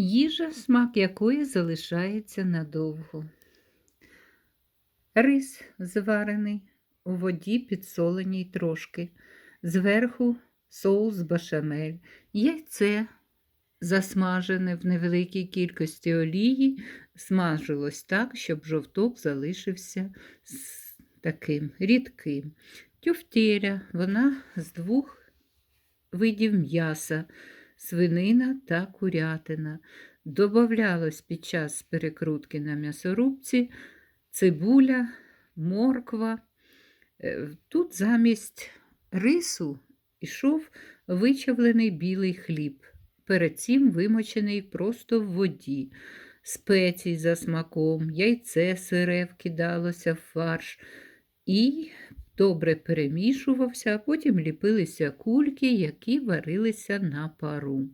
Їжа, смак якої залишається надовго. Рис зварений у воді підсоленій трошки. Зверху соус башамель, яйце засмажене в невеликій кількості олії, смажилось так, щоб жовток залишився таким рідким. Тюфтєля, вона з двох видів м'яса, свинина та курятина. Добавлялось під час перекрутки на м'ясорубці цибуля, морква. Е, Тут замість рису йшов вичавлений білий хліб, перед цим вимочений просто в воді, спецій за смаком, яйце сире вкидалося в фарш і добре перемішувався, а потім ліпилися кульки, які варилися на пару.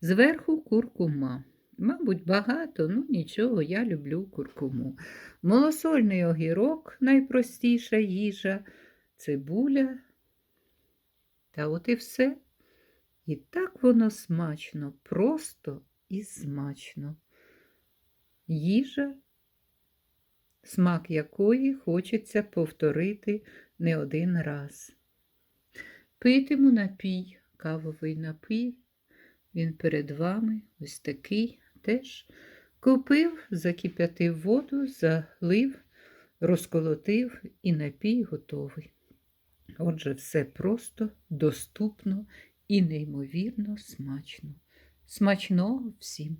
Зверху куркума. Мабуть, багато, ну нічого, я люблю куркуму. Малосольний огірок найпростіша їжа, цибуля. Та от і все. І так воно смачно, просто і смачно. Їжа, смак якої хочеться повторити не один раз. Питиму напій, кавовий напій. Він перед вами ось такий теж. Купив, закип'ятив воду, залив, розколотив і напій готовий. Отже, все просто, доступно і неймовірно смачно. Смачного всім!